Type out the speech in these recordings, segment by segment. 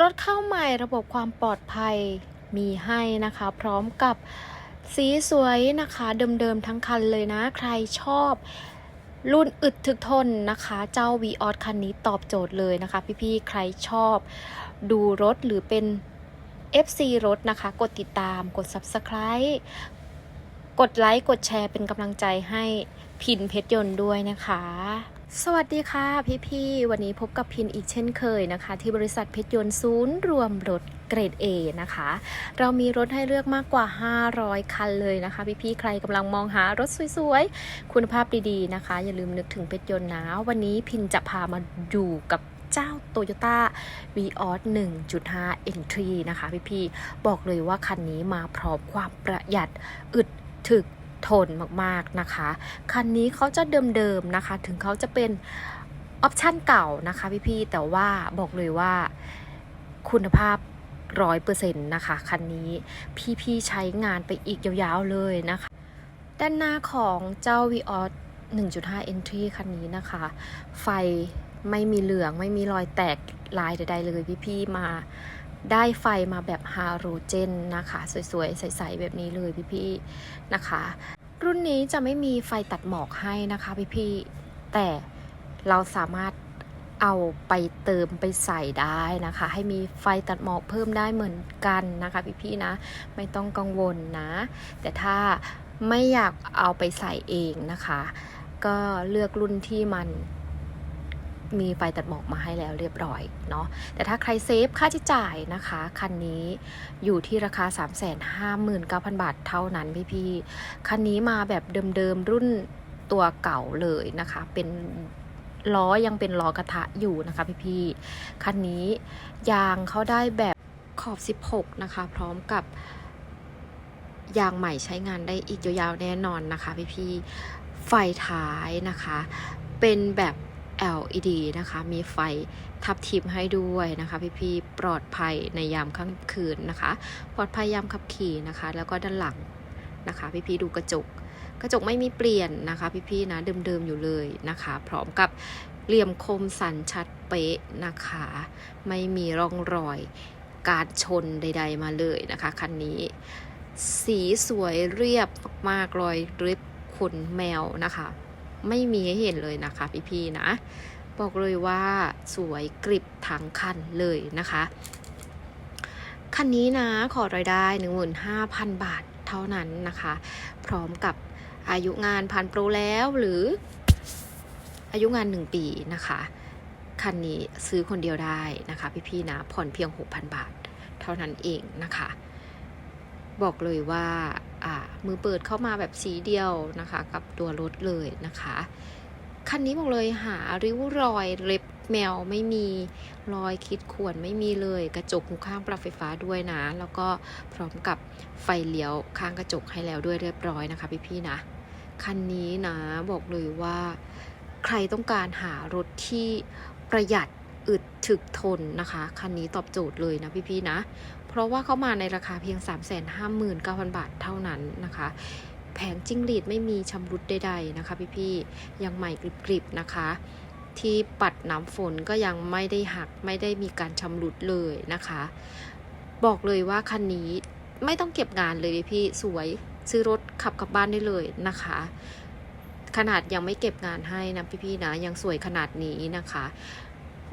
รถเข้าใหม่ระบบความปลอดภัยมีให้นะคะ พร้อมกับสีสวยนะคะเดิมๆทั้งคันเลยนะ ใครชอบรุ่นอึดถึกทนนะคะ เจ้า v ีออคันนี้ตอบโจทย์เลยนะคะ พี่ๆ ใครชอบดูรถหรือเป็น FC รถนะคะ กดติดตามกด Subscribe กดไลค์ กดแชร์เป็นกำลังใจให้พินเพชรยนต์ด้วยนะคะ สวัสดีค่ะพี่ๆวันนี้พบกับพินอีกเช่นเคยนะคะ ที่บริษัทเพชรยนต์ศูนย์รวมรถเกรด A นะคะ เรามีรถให้เลือกมากกว่า 500 คันเลยนะคะ พี่ๆใครกำลังมองหารถสวยๆ คุณภาพดีๆนะคะ อย่าลืมนึกถึงเพชรยนต์นะ วันนี้พินจะพามาดูกับเจ้า Toyota v ีออ1.5 Entry นะคะพี่ๆบอกเลยว่าคันนี้มาพร้อมความประหยัดอึดถึก ทนมากๆนะคะ คันนี้เขาจะเดิมๆนะคะ ถึงเขาจะเป็นออปชั่นเก่านะคะพี่ๆแต่ว่าบอกเลยว่าคุณภาพร้อยเปอร์เซ็นต์นะคะคันนี้พี่ๆใช้งานไปอีกยาวๆเลยนะคะ ด้านหน้าของเจ้า v ีออ1.5 Entry คันนี้นะคะ ไฟไม่มีเหลืองไม่มีรอยแตกลายใดๆเลยพี่ๆมา ได้ไฟมาแบบฮาโลเจนนะคะ สวยๆ ใสๆ แบบนี้เลยพี่ๆนะคะ รุ่นนี้จะไม่มีไฟตัดหมอกให้นะคะพี่ๆแต่เราสามารถเอาไปเติมไปใส่ได้นะคะ ให้มีไฟตัดหมอกเพิ่มได้เหมือนกันนะคะพี่ๆนะ ไม่ต้องกังวลนะ แต่ถ้าไม่อยากเอาไปใส่เองนะคะ ก็เลือกรุ่นที่มัน มีไฟตัดหมอกมาให้แล้วเรียบร้อยเนาะแต่ถ้าใครเซฟค่าใช้จ่ายนะคะ คันนี้อยู่ที่ราคา 359,000 บาทเท่านั้นพี่ๆ คันนี้มาแบบเดิมๆ รุ่นตัวเก่าเลยนะคะ เป็นล้อยังเป็นล้อกระทะอยู่นะคะพี่ๆ คันนี้ยางเขาได้แบบขอบ 16 นะคะ พร้อมกับยางใหม่ใช้งานได้อีกยาวๆแน่นอนนะคะพี่ๆ ไฟท้ายนะคะ เป็นแบบ LED นะคะ มีไฟทับทิมให้ด้วยนะคะพี่ๆปลอดภัยในยามค่ำคืนนะคะ ปลอดภัยยามขับขี่นะคะ แล้วก็ด้านหลังนะคะพี่ๆดูกระจก กระจกไม่มีเปลี่ยนนะคะพี่ๆนะเดิมๆอยู่เลยนะคะ พร้อมกับเหลี่ยมคมสันชัดเป๊ะนะคะ ไม่มีร่องรอยการชนใด ๆ มาเลยนะคะคันนี้ สีสวยเรียบมากๆรอยริบขนแมวนะคะ ไม่มีให้เห็นเลยนะคะพี่ๆนะ บอกเลยว่าสวยกริบทั้งคันเลยนะคะ คันนี้นะขอรายได้ 15,000 บาทเท่านั้นนะคะ พร้อมกับอายุงานผ่านโปรแล้วหรืออายุงาน 1 ปีนะคะ คันนี้ซื้อคนเดียวได้นะคะ พี่ๆนะ ผ่อนเพียง 6,000 บาท เท่านั้นเองนะคะ บอกเลยว่าอ่า มือเปิดเข้ามาแบบสีเดียวนะคะ กับตัวรถเลยนะคะ คันนี้บอกเลยหาริ้วรอยเล็บแมวไม่มีรอยคิดข่วนไม่มีเลย กระจกหูข้างปรับไฟฟ้าด้วยนะ แล้วก็พร้อมกับไฟเลี้ยวข้างกระจกให้แล้วด้วยเรียบร้อยนะคะพี่ๆนะ คันนี้นะบอกเลยว่าใครต้องการหารถที่ประหยัดอึดถึกทนนะคะ คันนี้ตอบโจทย์เลยนะพี่ๆนะ เพราะว่าเขามาในราคาเพียง 359,000 บาทเท่านั้นนะคะ แผงจิ้งหรีดไม่มีชำรุดใดๆนะคะพี่ๆยังใหม่กริบๆนะคะ ที่ปัดน้ำฝนก็ยังไม่ได้หักไม่ได้มีการชำรุดเลยนะคะ บอกเลยว่าคันนี้ไม่ต้องเก็บงานเลยพี่สวยซื้อรถขับกลับบ้านได้เลยนะคะ ขนาดยังไม่เก็บงานให้นะพี่ๆนะยังสวยขนาดนี้นะคะ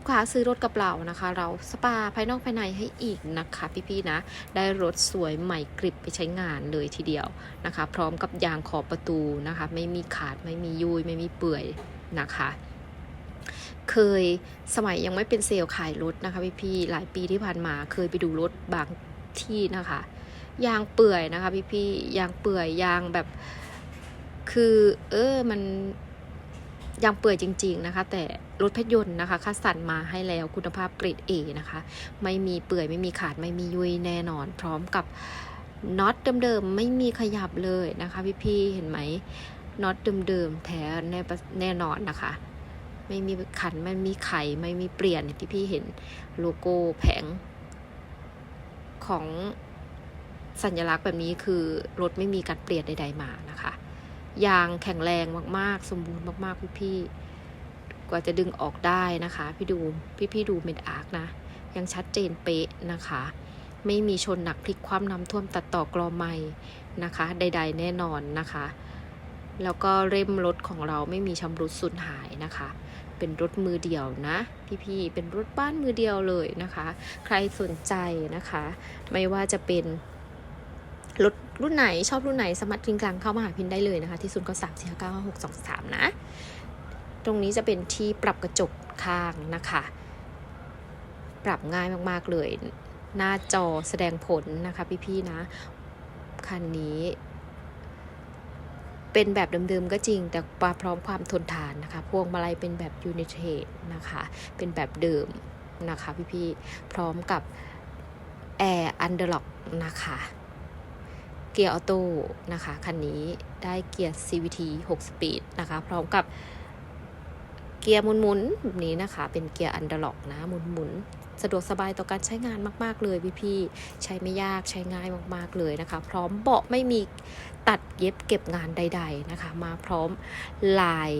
ลูกค้าซื้อรถกับเรานะคะ เราสปาภายนอกภายในให้อีกนะคะ พี่ๆนะ ได้รถสวยใหม่กริบไปใช้งานเลยทีเดียวนะคะ พร้อมกับยางขอบประตูนะคะ ไม่มีขาดไม่มียุยไม่มีเปื่อยนะคะเคยสมัยยังไม่เป็นเซลล์ขายรถนะคะพี่ๆหลายปีที่ผ่านมาเคยไปดูรถบางที่นะคะ ยางเปื่อยนะคะพี่ๆยางเปื่อยยางแบบ คือ เออมันยางเปื่อยจริง ๆนะคะ แต่ รถเพชรยนต์นะคะคัดสรรมาให้แล้วคุณภาพเกรด A นะคะ ไม่มีเปื่อยไม่มีขาดไม่มียุยแน่นอน พร้อมกับน็อตเดิมๆไม่มีขยับเลยนะคะพี่ๆเห็นไหมน็อตเดิมๆแท้แน่แน่นอนนะคะ ไม่มีขันไม่มีไขไม่มีเปลี่ยนที่พี่เห็นโลโก้แผงของสัญลักษณ์แบบนี้คือรถไม่มีการเปลี่ยนใด ๆมานะคะ ยางแข็งแรงมากๆ สมบูรณ์มากๆพี่ๆ กว่าจะดึงออกได้นะคะ พี่ดูพี่ๆดูเมดอาร์กนะ ยังชัดเจนเป๊ะนะคะ ไม่มีชนหนักพลิกคว่ำน้ำท่วมตัดต่อกรอไม่นะคะ ใด ๆ แน่นอนนะคะ แล้วก็เร่มรถของเราไม่มีชำรุดสูญหายนะคะ เป็นรถมือเดียวนะ พี่ๆเป็นรถบ้านมือเดียวเลยนะคะ ใครสนใจนะคะ ไม่ว่าจะเป็นรถรุ่นไหนชอบรุ่นไหนสามารถริงกลางเข้ามาหาพินได้เลยนะคะ ที่ศูนย์ก้าสามสี่ห้าเก้าหกสองสามนะ รงนี้จะเป็นที่ปรับกระจกข้างนะคะ ปรับง่ายมากๆเลย หน้าจอแสดงผลนะคะพี่ๆนะ คันนี้ เป็นแบบเดิมๆก็จริง แต่มาพร้อมความทนทานนะคะ พวงมาลัยเป็นแบบยูนิเทดนะคะ เป็นแบบเดิมนะคะพี่ๆ พร้อมกับแอร์อันเดอร์ล็อกนะคะ เกียร์ออโต้นะคะ คันนี้ได้เกียร์ CVT 6 สปีดนะคะ พร้อมกับ เกียร์หมุนๆแบบนี้นะคะ เป็นเกียร์อันเดอร์ล็อกนะหมุนๆ สะดวกสบายต่อการใช้งานมาก ๆ เลยพี่ๆ ใช้ไม่ยากใช้ง่ายมากๆเลยนะคะ พร้อมเบาะไม่มีตัดเย็บเก็บงานใด ๆนะคะ มาพร้อมลาย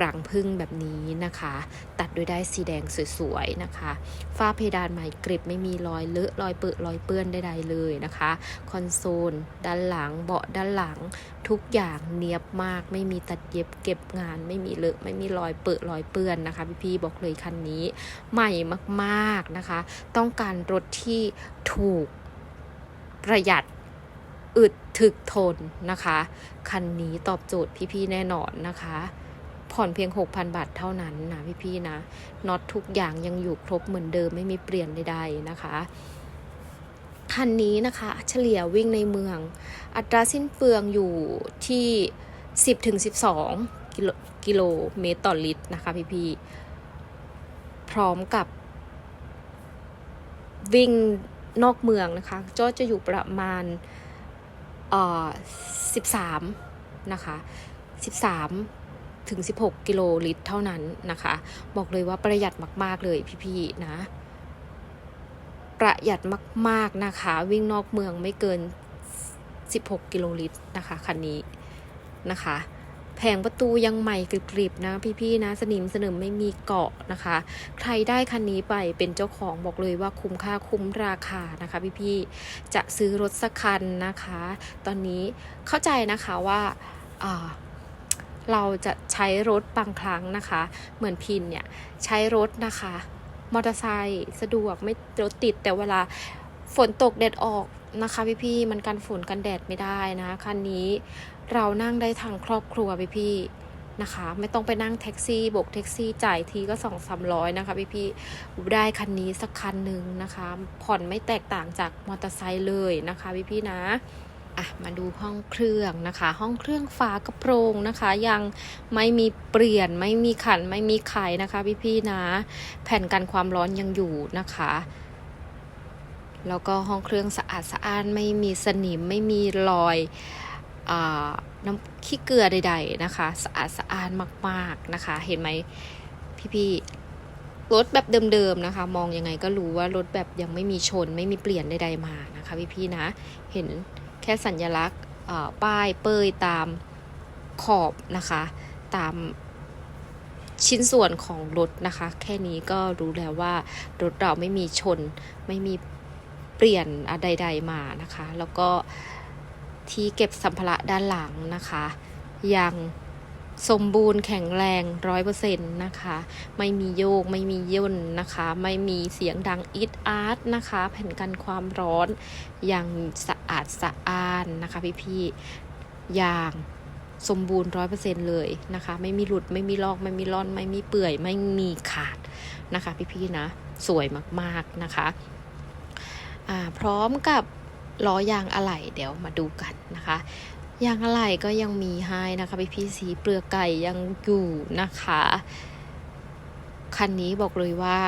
รังพึ่งแบบนี้นะคะ ตัดด้วยได้สีแดงสวยๆนะคะ ฝ้าเพดานใหม่กริบไม่มีรอยเลอะรอยเปื้อนรอยเปื้อนใดๆเลยนะคะ คอนโซล ด้านหลังเบาะด้านหลัง ทุกอย่างเนียบมากไม่มีตัดเย็บเก็บงานไม่มีเลอะไม่มีรอยเปื้อนรอยเปื้อนนะคะพี่ๆบอกเลยคันนี้ใหม่มากๆนะคะ ต้องการรถที่ถูกประหยัดอึดถึกทนนะคะ คันนี้ตอบโจทย์พี่ๆแน่นอนนะคะ ผ่อนเพียง 6,000 บาทเท่านั้นนะพี่ๆนะน็อตทุกอย่างยังอยู่ครบเหมือนเดิมไม่มีเปลี่ยนใดๆนะคะคันนี้นะคะเฉลี่ยวิ่งในเมือง อัตราสิ้นเปลืองอยู่ที่ 10ถึง12กิโลกิโลเมตรต่อลิตรนะคะพี่ๆพร้อมกับวิ่งนอกเมืองนะคะก็จะอยู่ประมาณเอ่อ13 นะคะ 13 ถึง 16 กิโลลิตรเท่านั้นนะคะ บอกเลยว่าประหยัดมาก ๆ เลยพี่ๆนะ ประหยัดมาก ๆ นะคะ วิ่งนอกเมืองไม่เกิน 16 กิโลลิตรนะคะคันนี้นะคะแผงประตูยังใหม่กริบๆนะพี่ๆนะสนิมสนิมไม่มีเกาะนะคะ ใครได้คันนี้ไปเป็นเจ้าของบอกเลยว่าคุ้มค่าคุ้มราคานะคะ พี่ๆจะซื้อรถสักคันนะคะ ตอนนี้เข้าใจนะคะว่าอ่า เราจะใช้รถบางครั้งนะคะ เหมือนพินเนี่ยใช้รถนะคะ มอเตอร์ไซค์สะดวกไม่รถติดแต่เวลาฝนตกแดดออกนะคะพี่ๆมันกันฝนกันแดดไม่ได้นะคันนี้เรานั่งได้ทางครอบครัวพี่ๆนะคะ ไม่ต้องไปนั่งแท็กซี่บกแท็กซี่จ่ายทีก็สองสามร้อยนะคะพี่ๆได้คันนี้สักคันหนึ่งนะคะ ผ่อนไม่แตกต่างจากมอเตอร์ไซค์เลยนะคะพี่ๆนะ อะมาดูห้องเครื่องนะคะ ห้องเครื่องฝากระโปรงนะคะ ยังไม่มีเปลี่ยนไม่มีขันไม่มีไขนะคะ พี่ๆนะ แผ่นกันความร้อนยังอยู่นะคะแล้วก็ห้องเครื่องสะอาดสะอ้านไม่มีสนิมไม่มีรอยอน้ำขี้เกลือใด ๆนะคะ สะอาดสะอ้านมากๆนะคะ เห็นไหมพี่ๆรถแบบเดิมๆนะคะ มองยังไงก็รู้ว่ารถแบบยังไม่มีชน ไม่มีเปลี่ยนใดๆมานะคะ พี่ๆนะเห็น แค่สัญลักษณ์ป้ายเปยตามขอบนะคะ ตามชิ้นส่วนของรถนะคะ แค่นี้ก็รู้แล้วว่ารถเราไม่มีชน ไม่มีเปลี่ยนอะไรใดๆมานะคะ แล้วก็ที่เก็บสัมภาระด้านหลังนะคะ ยัง สมบูรณ์แข็งแรงร้อยเปอร์เซ็นต์นะคะ ไม่มีโยกไม่มีย่นนะคะ ไม่มีเสียงดังอิดอาร์ตนะคะ แผ่นกันความร้อนอย่างสะอาดสะอ้านนะคะพี่ๆอย่างสมบูรณ์ร้อยเปอร์เซ็นต์เลยนะคะ ไม่มีหลุดไม่มีลอกไม่มีร่อน ไม่มีเปื่อย ไม่มีขาดนะคะ พี่ๆนะ สวยมากๆนะคะอ่าพร้อมกับล้อยางอะไหล่เดี๋ยวมาดูกันนะคะ ยางอะไหล่ก็ยังมีให้นะคะพี่พี่สีเปลือกไก่ยังอยู่นะคะ คันนี้บอกเลยว่า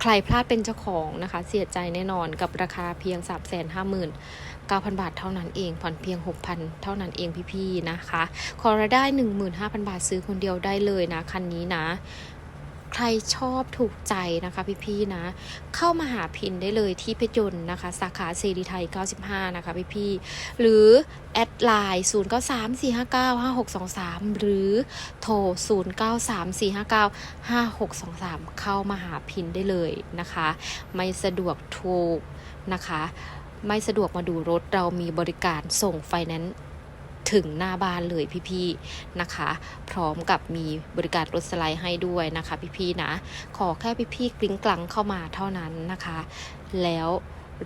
ใครพลาดเป็นเจ้าของนะคะ เสียใจแน่นอนกับราคาเพียง 3 5 9 0 0 0 บาทเท่านั้นเองผ่อนเพียง 6,000 เท่านั้นเองพี่ๆนะคะ ขอรายได้ 15,000 บาทซื้อคนเดียวได้เลยนะ คันนี้นะ ใครชอบถูกใจนะคะพี่ๆนะ เข้ามาหาพินได้เลยที่เพชรยนต์นะคะ สาขาเซรีไทย 95 นะคะพี่ๆหรือ แอดไลน์ 0 9 3 4 5 9 5 6 2 3 หรือโทร 0 9 3 4 5 9 5 6 2 3 เข้ามาหาพินได้เลยนะคะ ไม่สะดวกถูกนะคะ ไม่สะดวกมาดูรถเรามีบริการส่งไฟแนนซ์ ถึงหน้าบ้านเลยพี่ๆนะคะ พร้อมกับมีบริการรถสไลด์ให้ด้วยนะคะ พี่ๆนะ ขอแค่พี่ๆกลิ้งกลังเข้ามาเท่านั้นนะคะ แล้ว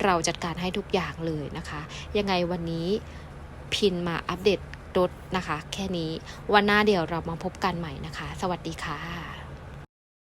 เราจัดการให้ทุกอย่างเลยนะคะ ยังไงวันนี้พินมาอัปเดตรถนะคะ แค่นี้วันหน้าเดี๋ยวเรามาพบกันใหม่นะคะ สวัสดีค่ะ